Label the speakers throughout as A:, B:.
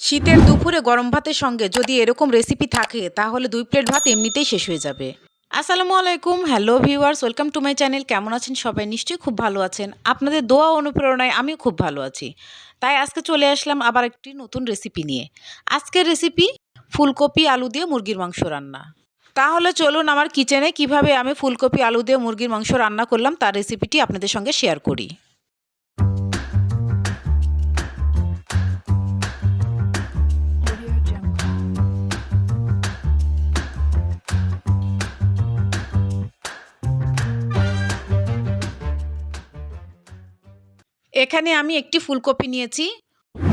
A: শীতের দুপুরে গরম ভাতের সঙ্গে যদি এরকম রেসিপি থাকে, তাহলে দুই প্লেট ভাত এমনিতেই শেষ হয়ে যাবে। আসসালামু আলাইকুম hello viewers welcome to my channel কেমন আছেন সবাই? নিশ্চয়ই খুব ভালো আছেন। আপনাদের দোয়া অনুপ্রেরণায় আমিও খুব ভালো আছি। তাই আজকে চলে আসলাম আবার একটি নতুন রেসিপি নিয়ে। আজকের রেসিপি ফুলকপি আলু দিয়ে মুরগির মাংস রান্না। তাহলে চলুন আমার কিচেনে কীভাবে আমি ফুলকপি আলু দিয়ে মুরগির মাংস রান্না করলাম, তার রেসিপিটি আপনাদের সঙ্গে শেয়ার করি। এখানে আমি একটি ফুলকপি নিয়েছি।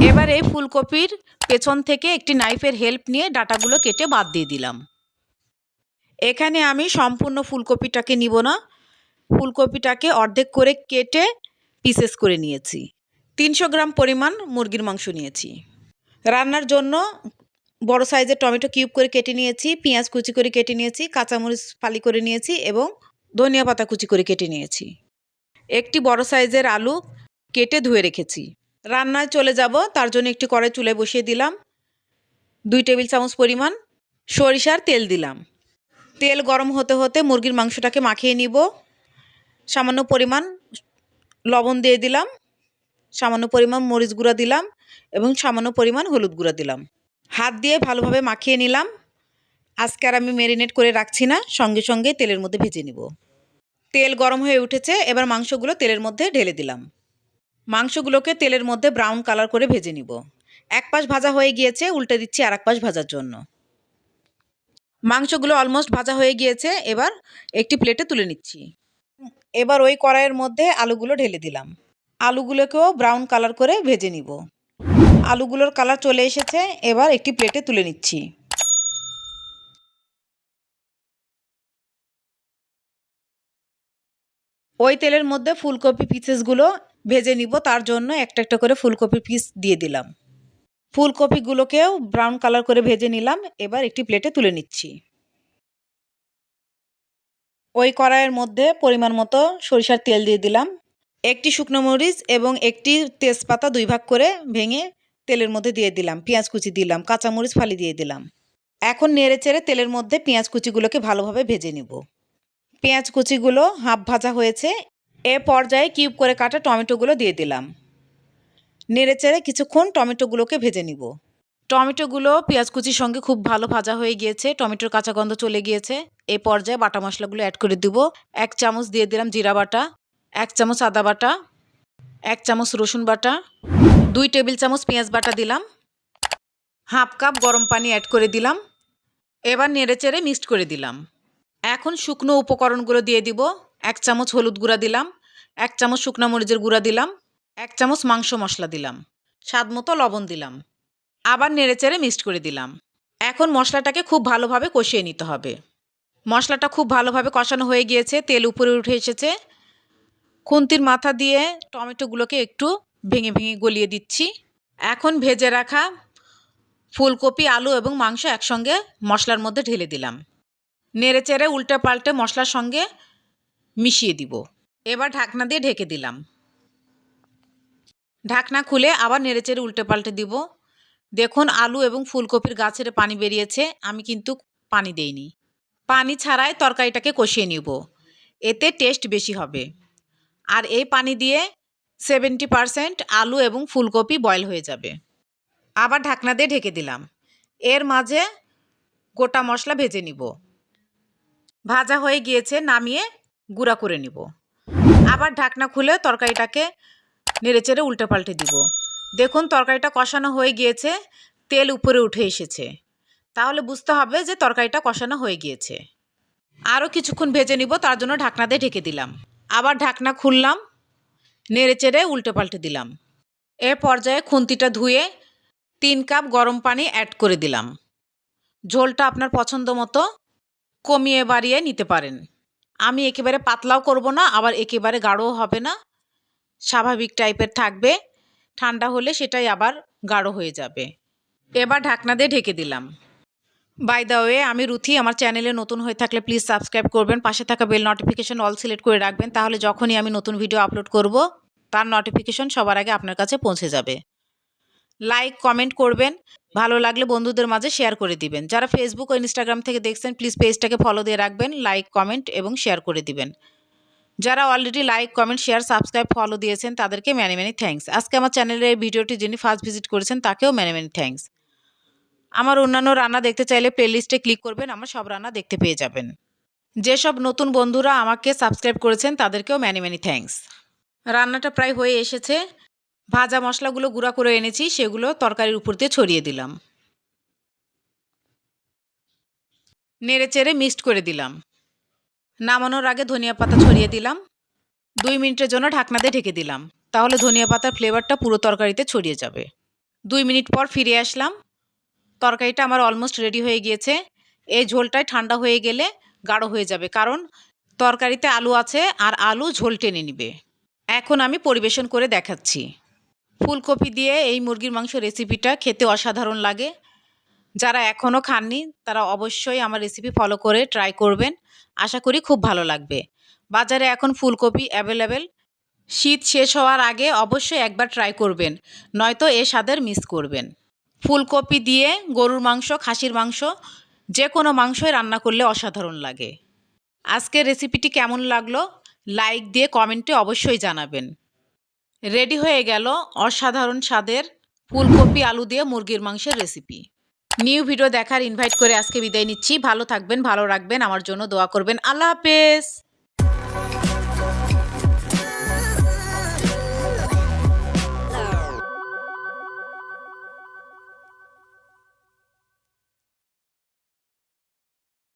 A: এবার এই ফুলকপির পেছন থেকে একটি নাইফের হেল্প নিয়ে ডাটাগুলো কেটে বাদ দিয়ে দিলাম। এখানে আমি সম্পূর্ণ ফুলকপিটাকে নিব না। ফুলকপিটাকে অর্ধেক করে কেটে পিসেস করে নিয়েছি। তিনশো গ্রাম পরিমাণ মুরগির মাংস নিয়েছি। রান্নার জন্য বড় সাইজের টমেটো কিউব করে কেটে নিয়েছি, পেঁয়াজ কুচি করে কেটে নিয়েছি, কাঁচামরিচ ফালি করে নিয়েছি এবং ধনিয়া পাতা কুচি করে কেটে নিয়েছি। একটি বড় সাইজের আলু কেটে ধুয়ে রেখেছি। রান্নায় চলে যাব, তার জন্য একটি কড়াই চুলে বসিয়ে দিলাম। দুই টেবিল চামচ পরিমাণ সরিষার তেল দিলাম। তেল গরম হতে হতে মুরগির মাংসটাকে মাখিয়ে নিব। সামান্য পরিমাণ লবণ দিয়ে দিলাম। সামান্য পরিমাণ মরিচ গুঁড়া দিলাম এবং সামান্য পরিমাণ হলুদ গুঁড়া দিলাম। হাত দিয়ে ভালোভাবে মাখিয়ে নিলাম। আজকে আর আমি ম্যারিনেট করে রাখছি না, সঙ্গে সঙ্গে তেলের মধ্যে ভেজে নিব। তেল গরম হয়ে উঠেছে, এবার মাংসগুলো তেলের মধ্যে ঢেলে দিলাম। মাংসগুলোকে তেলের মধ্যে ব্রাউন কালার করে ভেজে নিব। এক পাশ ভাজা হয়ে গিয়েছে, উল্টে দিচ্ছি আর এক পাশ ভাজার জন্য। মাংসগুলো অলমোস্ট ভাজা হয়ে গিয়েছে, এবার একটি প্লেটে তুলে নিচ্ছি। এবার ওই কড়াইয়ের মধ্যে আলুগুলো ঢেলে দিলাম। আলুগুলোকেও ব্রাউন কালার করে ভেজে নিব। আলুগুলোর কালার চলে এসেছে, এবার একটি প্লেটে তুলে নিচ্ছি। ওই তেলের মধ্যে ফুলকপি পিসেসগুলো ভেজে নিব, তার জন্য একটা একটা করে ফুলকপি পিস দিয়ে দিলাম। ফুলকপিগুলোকেও ব্রাউন কালার করে ভেজে নিলাম, এবার একটি প্লেটে তুলে নিচ্ছি। ওই কড়াইয়ের মধ্যে পরিমাণ মতো সরিষার তেল দিয়ে দিলাম, একটি শুকনো মরিচ এবং একটি তেজপাতা দুই ভাগ করে ভেঙে তেলের মধ্যে দিয়ে দিলাম, পেঁয়াজ কুচি দিলাম কাঁচামরিচ ফালি দিয়ে দিলাম। এখন নেড়ে চেড়ে তেলের মধ্যে পেঁয়াজ কুচিগুলোকে ভালোভাবে ভেজে নিব। পেঁয়াজ কুচিগুলো হাফ ভাজা হয়েছে এ পর্যায়ে কিউব করে কাটা টমেটোগুলো দিয়ে দিলাম। নেড়েচেড়ে কিছুক্ষণ টমেটোগুলোকে ভেজে নিব। টমেটোগুলো পেঁয়াজ কুচির সঙ্গে খুব ভালো ভাজা হয়ে গিয়েছে, টমেটোর কাঁচা গন্ধ চলে গিয়েছে। এই পর্যায়ে বাটা মশলাগুলো অ্যাড করে দিব। এক চামচ দিয়ে দিলাম জিরা বাটা, এক চামচ আদা বাটা, এক চামচ রসুন বাটা, দুই টেবিল চামচ পেঁয়াজ বাটা দিলাম। হাফ কাপ গরম পানি অ্যাড করে দিলাম। এবার নেড়েচেড়ে মিক্সড করে দিলাম। এখন শুকনো উপকরণগুলো দিয়ে দিব। এক চামচ হলুদ গুঁড়া দিলাম, এক চামচ শুকনো মরিচের গুঁড়া দিলাম, এক চামচ মাংস মশলা দিলাম, স্বাদ মতো লবণ দিলাম, আবার নেড়েচেড়ে মিক্সড করে দিলাম। এখন মশলাটাকে খুব ভালোভাবে কষিয়ে নিতে হবে। মশলাটা খুব ভালোভাবে কষানো হয়ে গিয়েছে, তেল উপরে উঠে এসেছে। খুন্তির মাথা দিয়ে টমেটোগুলোকে একটু ভেঙে ভেঙে গলিয়ে দিচ্ছি। এখন ভেজে রাখা ফুলকপি, আলু এবং মাংস একসঙ্গে মশলার মধ্যে ঢেলে দিলাম। নেড়ে চেড়ে উল্টে পাল্টে মশলার সঙ্গে মিশিয়ে দিব। এবার ঢাকনা দিয়ে ঢেকে দিলাম। ঢাকনা খুলে আবার নেড়ে চেড়ে উল্টে পাল্টে দিব। দেখুন, আলু এবং ফুলকপির গাছের পানি বেরিয়েছে, আমি কিন্তু পানি দেইনি। পানি ছাড়াই তরকারিটাকে কষিয়ে নিব। এতে টেস্ট বেশি হবে। আর এই পানি দিয়ে সেভেন্টি পারসেন্ট আলু এবং ফুলকপি বয়েল হয়ে যাবে। আবার ঢাকনা দিয়ে ঢেকে দিলাম। এর মাঝে গোটা মশলা ভেজে নিব। ভাজা হয়ে গিয়েছে, নামিয়ে গুঁড়া করে নিব। আবার ঢাকনা খুলে তরকারিটাকে নেড়েচেড়ে উল্টে পাল্টে দিব। দেখুন, তরকারিটা কষানো হয়ে গিয়েছে, তেল উপরে উঠে এসেছে। তাহলে বুঝতে হবে যে তরকারিটা কষানো হয়ে গিয়েছে। আরও কিছুক্ষণ ভেজে নিব, তার জন্য ঢাকনা দিয়ে ঢেকে দিলাম। আবার ঢাকনা খুললাম নেড়ে নেড়েচেড়ে উল্টে পাল্টে দিলাম। এ পর্যায়ে খুন্তিটা ধুয়ে তিন কাপ গরম পানি অ্যাড করে দিলাম। ঝোলটা আপনার পছন্দ মতো কমিয়ে বাড়িয়ে নিতে পারেন। আমি একেবারে পাতলাও করব না, আবার একেবারে গাঢ়ও হবে না। স্বাভাবিক টাইপের থাকবে। ঠান্ডা হলে সেটাই আবার গাঢ় হয়ে যাবে। এবার ঢাকনা দিয়ে ঢেকে দিলাম। বাই দ্য ওয়ে আমি রুথি, আমার চ্যানেলে নতুন হয়ে থাকলে প্লিজ সাবস্ক্রাইব করবেন। পাশে থাকা বেল নোটিফিকেশন অল সিলেক্ট করে রাখবেন, তাহলে যখনই আমি নতুন ভিডিও আপলোড করব, তার নোটিফিকেশন সবার আগে আপনার কাছে পৌঁছে যাবে। লাইক কমেন্ট করবেন। ভালো লাগলে বন্ধুদের মাঝে শেয়ার করে দিবেন। যারা ফেসবুক ও ইনস্টাগ্রাম থেকে দেখছেন প্লিজ পেজটাকে ফলো দিয়ে রাখবেন লাইক কমেন্ট এবং শেয়ার করে দিবেন। যারা already like comment share subscribe follow দিয়েছেন, তাদেরকে ম্যানি ম্যানি থ্যাঙ্কস আজকে আমার চ্যানেলের ভিডিওটি যিনি ফার্স্ট ভিজিট করেছেন, তাকেও ম্যানি ম্যানি থ্যাঙ্কস আমার অন্যান্য রান্না দেখতে চাইলে প্লেলিস্টে ক্লিক করবেন, আমার সব রান্না দেখতে পেয়ে যাবেন। যেসব নতুন বন্ধুরা আমাকে সাবস্ক্রাইব করেছেন, তাদেরকেও ম্যানি ম্যানি থ্যাঙ্কস রান্নাটা প্রায় হয়ে এসেছে। ভাজা মশলাগুলো গুঁড়া করে এনেছি, সেগুলো তরকারির উপর দিয়ে ছড়িয়ে দিলাম। নেড়ে চেড়ে মিক্সড করে দিলাম। নামানোর আগে ধনিয়া পাতা ছড়িয়ে দিলাম। দুই মিনিটের জন্য ঢাকনা দিয়ে ঢেকে দিলাম। তাহলে ধনিয়া পাতার ফ্লেভারটা পুরো তরকারিতে ছড়িয়ে যাবে। দুই মিনিট পর ফিরে আসলাম। তরকারিটা আমার অলমোস্ট রেডি হয়ে গিয়েছে। এই ঝোলটাই ঠান্ডা হয়ে গেলে গাঢ় হয়ে যাবে, কারণ তরকারিতে আলু আছে আর আলু ঝোল টেনে নিবে। এখন আমি পরিবেশন করে দেখাচ্ছি। ফুলকপি দিয়ে এই মুরগির মাংস রেসিপিটা খেতে অসাধারণ লাগে। যারা এখনও খাননি, তারা অবশ্যই আমার রেসিপি ফলো করে ট্রাই করবেন। আশা করি খুব ভালো লাগবে। বাজারে এখন ফুলকপি অ্যাভেলেবেল শীত শেষ হওয়ার আগে অবশ্যই একবার ট্রাই করবেন, নয়তো এ স্বাদের মিস করবেন। ফুলকপি দিয়ে গরুর মাংস, খাসির মাংস, যে কোনো মাংসই রান্না করলে অসাধারণ লাগে। আজকের রেসিপিটি কেমন লাগল? লাইক দিয়ে কমেন্টে অবশ্যই জানাবেন। রেডি হয়ে গেল অসাধারণ স্বাদের ফুলকপি আলু দিয়ে মুরগির মাংসের রেসিপি নিউ ভিডিও দেখার ইনভাইট করে আজকে বিদায় নিচ্ছি। ভালো থাকবেন, ভালো রাখবেন। আমার জন্য দোয়া করবেন। আল্লাহ হাফেজ।